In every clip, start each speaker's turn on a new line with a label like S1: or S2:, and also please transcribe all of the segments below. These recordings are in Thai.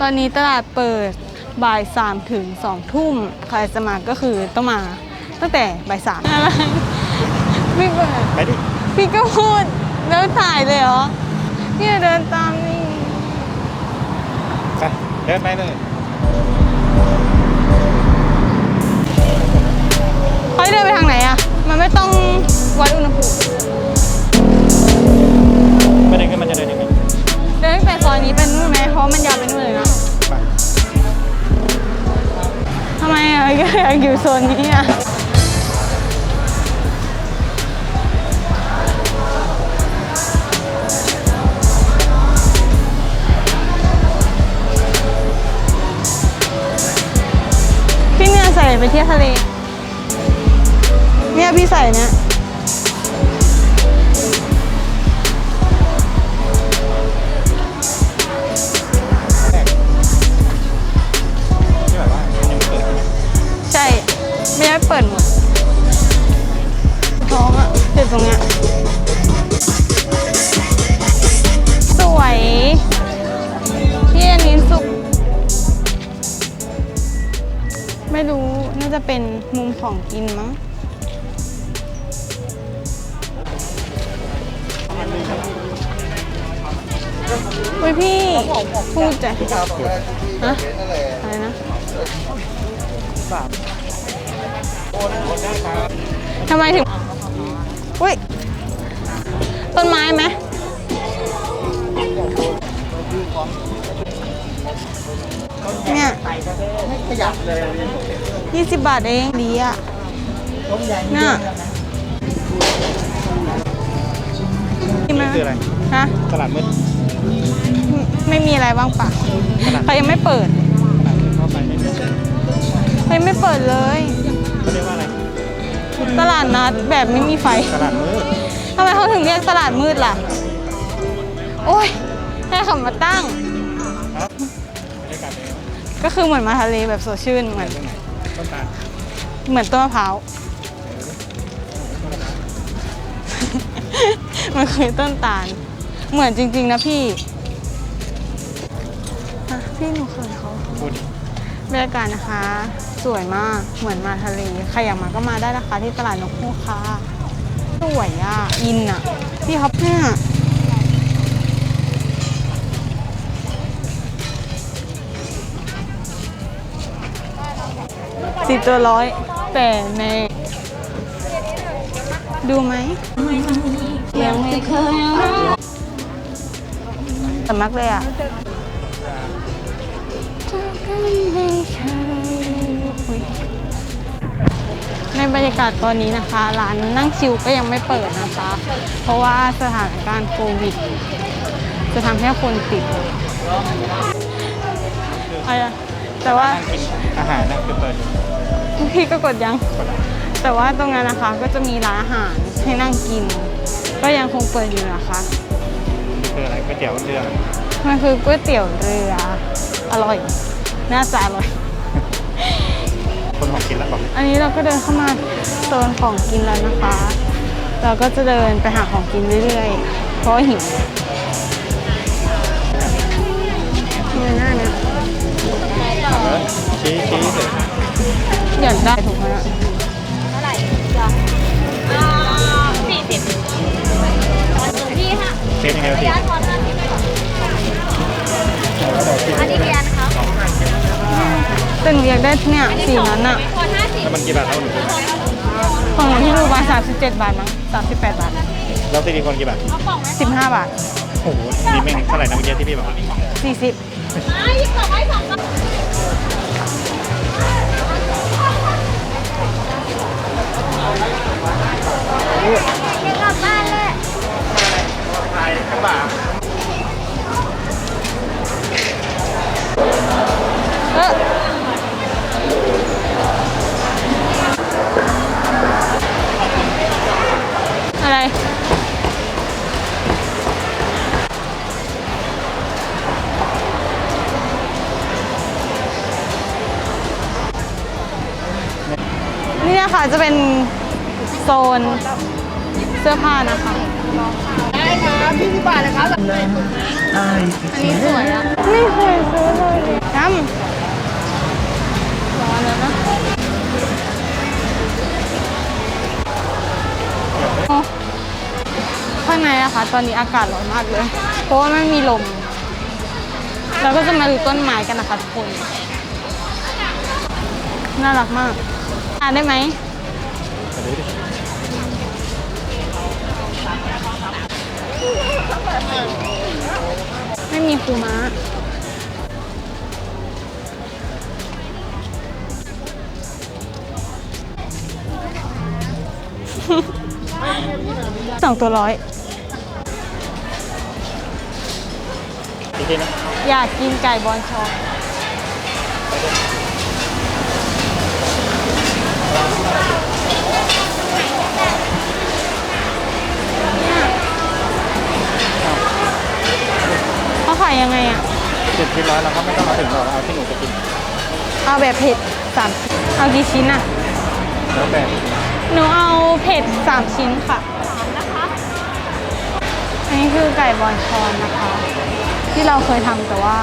S1: ตอนนี้ตลาดเปิดบ่ายสามถึงสองทุ่มใครจะมาก็คือต้องมาตั้งแต่บ่ายสามอะไรพี่เปิด
S2: ไปดิ
S1: พี่ก็พูดแล้วถ่ายเลยเหรอพี่เดินตามนี่
S2: ไป เดินไปเลย ยัง
S1: อยู่โซนนี้อะพี่เนี่ยใส่ไปเที่ยวทะเล เนี่ยพี่ใส่เนี่ย จะเป็นมุมของกินมั้งอุ้ยพี่พูดใจฮะอะไรนะทำไมถึงอุ้ยต้นไม้ไหม เนี่ยขยับเลยยี่สิบบาทเองดีอะเนี่ยกินไหม
S2: นี่คืออะไร
S1: ฮะ
S2: ตลาดมืด
S1: ไม่ไม่มีอะไรบ้างปะเขายังไม่เปิด
S2: ตลาดมืดเข้าไปไม่ได้
S1: เขายังไม่เปิดเลย
S2: เขาเรียกว่าอะไร
S1: ตลาดนัดแบบไม่มีไฟ
S2: ตลาดมืด
S1: ทำไมเขาถึงเรียกตลาดมืดล่ะ โอ้ยให้เขามาตั้ง
S2: ก็
S1: คือเหมือนมาทะเลแบบสดชื่นเหมือน
S2: ตรงไหนต้นตาล
S1: เหมือนต้นมะพร้าวมันคือต้นตาล เหมือนจริง ๆ นะพี่อะพี่หนูเคยเขา
S2: พูดดิ
S1: บรรยากาศนะคะ สวยมากเหมือนมาทะเลใครอยากมาก็มาได้นะคะที่ตลาดนกฮูกค่ะสวยอะอินอะ พี่ครับเนี่ย สิบตัวร้อยแต่ในดูไหมยังไม่เคยสมักเลยอะในบรรยากาศตอนนี้นะคะ ร้านนั่งชิวก็ยังไม่เปิดนะคะ เพราะว่าสถานการณ์โควิด จะทำให้คนติดอะไรอะ แต่ว่า
S2: นั่งกินอาหารนะคือเปิดอยู่
S1: พี่ก็กดยังแต่ว่าตรงนั้นนะคะก็จะมีร้านอาหารให้นั่งกิน ก็ยังคงเปิดอยู่นะคะ
S2: นี่คืออะไรก๋วยเตี๋ยวเรือ
S1: มันคือก๋วยเตี๋ยวเรืออร่อย น่าจะอร่อย
S2: คนของกินแล้วบอก
S1: อันนี้เราก็เดินเข้ามาโซนของกินแล้วนะคะ เราก็จะเดินไปหาของกินเรื่อยๆ เพราะว่าหิว ได้ถูกไหมอะ
S3: สี่สิบพี่ค่ะ
S2: เซฟยังไงวะพี่
S3: ร้านทอนห้าสิบอันนี้กี่อันคะ
S1: แต่หนูอยากได้เนี่ยสีนั้นอะ
S3: ถ้าสิบ
S2: แล้วมันกี่บาทเท่าหนู
S1: ของหนูที่ดูมา37บเจ็ดบาทมั้ง38บแปดบาท
S2: แล้วซิลิโคนกี่บาท
S3: เอากล่องไหม
S1: 15บาท
S2: โอ้โหนี่แม่งเท่าไหร่นะเมื่อกี้ที่พี่บอก
S1: 40
S3: อ่าหยิบกล่องไว้สอง
S1: Yeah. นี่นะคะจะเป็นโซนเสื้อผ้านะคะ
S3: ได้ครับยี่สิบบาทเลยครับ
S1: อันนี้สวยอะไม่เคยซื้อเลยร้อนแล้วนะโอ้ข้างในอะค่ะ ตอนนี้อากาศร้อนมากเลย เพราะว่าไม่มีลม เราก็จะมาดูต้นไม้กันนะคะทุกคน น่ารักมาก อ่านได้ไหม
S2: ไปดูดิ
S1: ไม่มีครูม้า สองตัวร้อย
S2: อีกทีนะ
S1: อยากกินไก่บอลชอน เนี่ยเขาขายยังไงอะ
S2: สิบชิ้นร้อยเราก็ไม่ต้องมาถึงหรอกเอาที่หนูจะกิน
S1: เอาแบบเผ็ดสามเอากี่ชิ้นอะ
S2: แล้วแต่
S1: หนูเอาเผ็ดสามชิ้นค่ะอันนี้คือไก่บอลชอนนะคะ ที่เราเคยทำแต่ว่า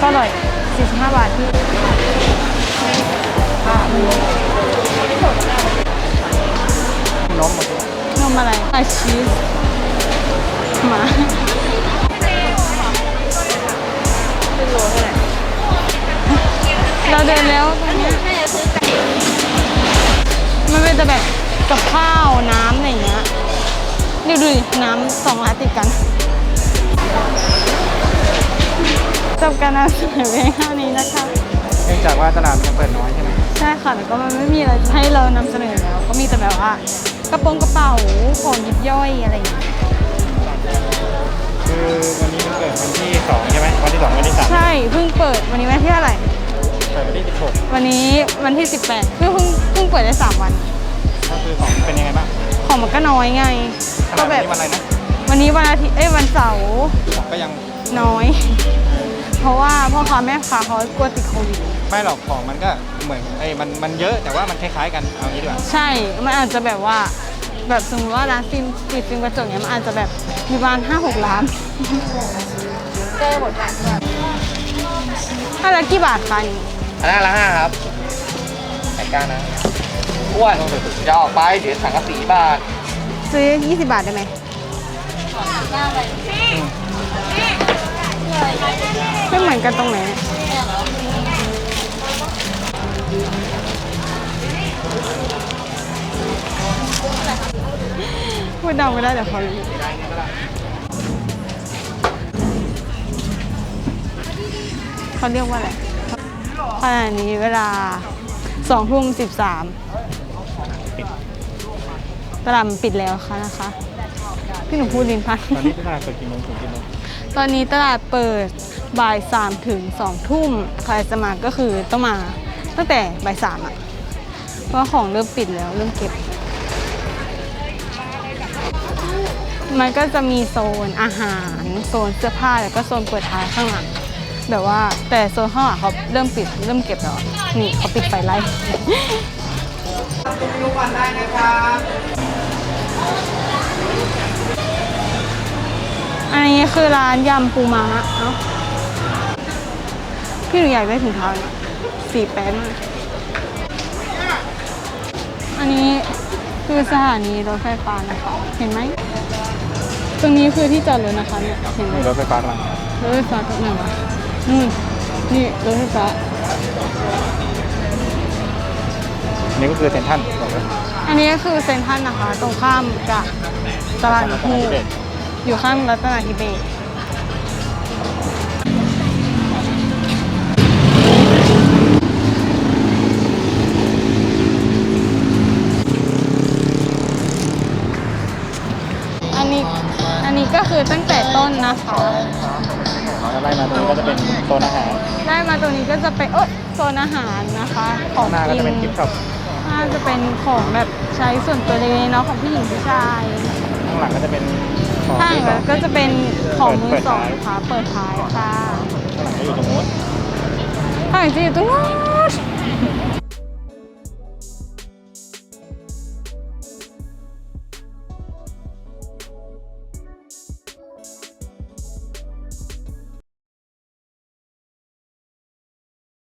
S1: ก็อร่อย45บาทที่
S2: นมหมด
S1: นมอะไรไอชีสหมาเราเดินแล้วตรงเนี้ยมันเป็นแต่แบบกับข้าวน้ำอะไรอย่างเงี้ยดูดูดิน้ำสองร้านติดกันจบการนำเสนอเพียงเท่านี้นะคะ
S2: เนื่องจากว่าตลาดมันเปิดน้อยใช่ไหม
S1: ใช่ค่ะแล้วก็มันไม่มีอะไรให้เรานำเสนอแล้ว ก็มีแต่แบบว่า กระโปรงกระเป๋าของยิบย่อยอะไรอย่างเงี้ย
S2: คือวันนี้มันเปิดวันที่สองใช่ไหมวันที่สองวันที่สาม
S1: ใช่เพิ่งเปิดวันนี้วันที่เท่าไหร่
S2: เปิดวันที่สิบหก
S1: วันนี้วันที่ 18เพิ่งเพิ่งเพิ่งเปิดได้3วัน
S2: ก็คือของเป็นยังไงบ้าง
S1: ของมันก็น้อยไง ก็แบบ
S2: วันนี้วันอะไรนะ
S1: วันนี้วันอาทิตย์เอ้ยวันเสาร์
S2: ของก็ยัง
S1: น้อยเพ ราะว่าพ่อค้าแม่ค้าเขากลัวติดโควิด
S2: ไม่หรอกของมันก็เหมือนไอ้ยมันมันเยอะแต่ว่ามันคล้ายๆกันเอางี้ดีกว่า
S1: ใช่ มันอาจจะแบบว่า แบบสมมติว่าร้านฟิล์มติดฟิล์มกระจกเนี้ยมันอาจจะแบบมีประมาณห้าหกล้านเจอหมดแล้วถ้าละกี่บาทคะนี่
S4: อันนั้นละห้าครับไก่ก้านนะอ้วนจะออกไปเดี๋ยวสังกะสีบาท
S1: ซื้อ 20 บาทได้ไหมไม่ เหมือนกันตรงไหนพูดดังไม่ได้เดี๋ยวเขารู้เขาเรียกว่าอะไรขณะนี้เวลาสองทุ่มสิบสามตลาดมันปิดแล้วค่ะนะคะ พี่หนูพูดลินพัน
S2: ตอนนี้ตลาดเปิดกี่โมงถึงกี่โมง
S1: ตอนนี้ตลาดเปิดบ่ายสามถึงสองทุ่มใครจะมาก็คือต้องมาตั้งแต่บ่ายสามอะเพราะของเริ่มปิดแล้วเริ่มเก็บ มันก็จะมีโซนอาหาร โซนเสื้อผ้าแล้วก็โซนเปิดท้ายข้างหลังแบบว่าแต่โซนข้างหลังเขาเริ่มปิดเริ่มเก็บแล้วนี่เขาปิดไฟไล่ อันนี้คือร้านยำปูม้าเนาะพี่หนูอยากได้ถุงเท้าเนี่ยสีแป๊ดมากอันนี้คือสถานีรถไฟฟ้านะคะ เห็นไหม ตรงนี้คือที่จอดรถนะคะเนี่ย เห็นไหม
S2: มีรถไฟฟ้ากำลัง
S1: รถไฟฟ้าตรงไหนวะนู่น นี่รถไฟฟ้า
S2: อันนี้ก็คือเซ็นทรัลบอกเลย
S1: อันนี้ก็คือเซ็นทรัลนะคะ ตรงข้ามกับตลาดนกฮูก อยู่ข้างรัตนาธิเบศร์อันนี้อันนี้ก็คือตั้งแต่ต้นนะคะ
S2: แล้วไล่มาตรงนี้ก็จะเป็นโซนอาหาร
S1: ได้มาตรงนี้ก็จะเป็นเอ้ยโซนอาหารนะคะ ของ
S2: หน้าก็
S1: กิ
S2: จะเป็นกิฟต์ช็อป
S1: น่าจะเป็นของแบบใช้ส่วนตัวเล็กๆเนาะของผู้หญิงผู้ชาย
S2: ข้างหลังก็จะเป็น ข้า
S1: งก็จะเป็นของมือสองนะคะเปิดท้ายค่ะ
S2: ข้างหลัจะอยู่ตรงนู้น
S1: ห้างจะอยู่ตรงนู้น